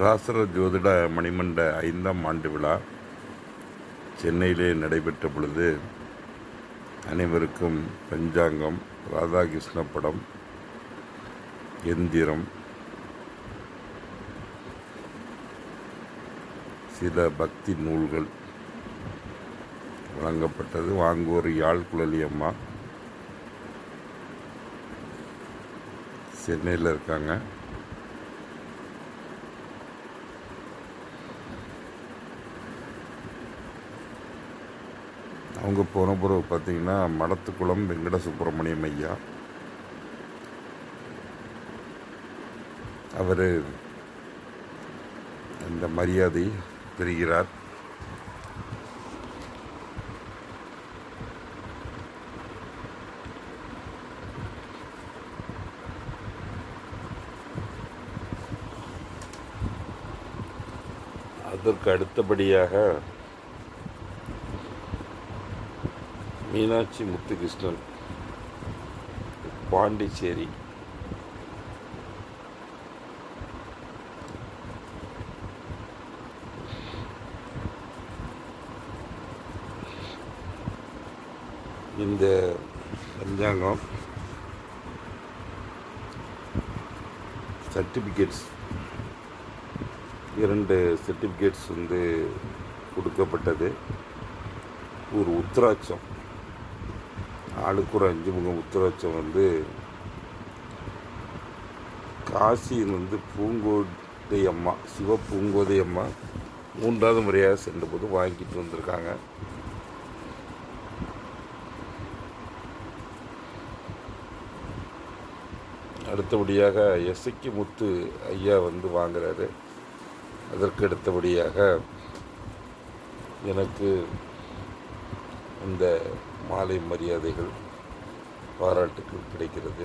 ராசர ஜோதிட மணிமண்ட ஐந்தாம் ஆண்டு விழா சென்னையிலே நடைபெற்ற பொழுது அனைவருக்கும் பஞ்சாங்கம் ராதாகிருஷ்ண படம் எந்திரம் சில பக்தி நூல்கள் வழங்கப்பட்டது. வாங்கூர் யாழ் குழலி அம்மா சென்னையில் இருக்காங்க. அவங்க போன பிறகு பார்த்தீங்கன்னா மடத்துக்குளம் வெங்கட சுப்பிரமணியம் ஐயா. அவர் அந்த மரியாதை பெறுகிறார். அதற்கு அடுத்தபடியாக மீனாட்சி முத்துகிருஷ்ணன் பாண்டிச்சேரி. இந்த பஞ்சாங்கம் சர்டிஃபிகேட்ஸ் இரண்டு சர்டிஃபிகேட்ஸ் வந்து கொடுக்கப்பட்டது. ஒரு உத்தராட்சம். அடுக்குற ஒரு அஞ்சு முகம் உத்தராட்சம் வந்து காசியில் வந்து பூங்கோதை அம்மா சிவ பூங்கோதை அம்மா மூன்றாவது முறையாக சென்றபோது வாங்கிட்டு வந்திருக்காங்க. அடுத்தபடியாக எஸ்ஐக்கு முத்து ஐயா வந்து வாங்குறாரு. அதற்கு அடுத்தபடியாக எனக்கு இந்த மாலை மரியாதைகள் பாராட்டுக்கள் கிடைக்கிறது.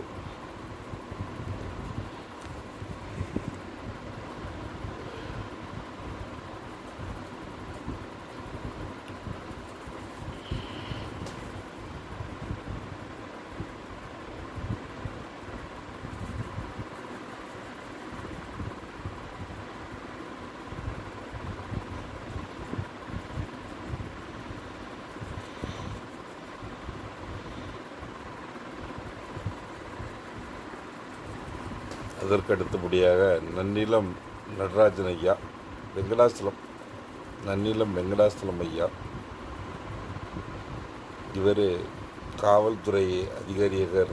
அதற்கு அடுத்தபடியாக நன்னிலம் நடராஜன் ஐயா வெங்கடாசலம் நன்னிலம் வெங்கடாசலம் ஐயா. இவர் காவல்துறை அதிகாரியாக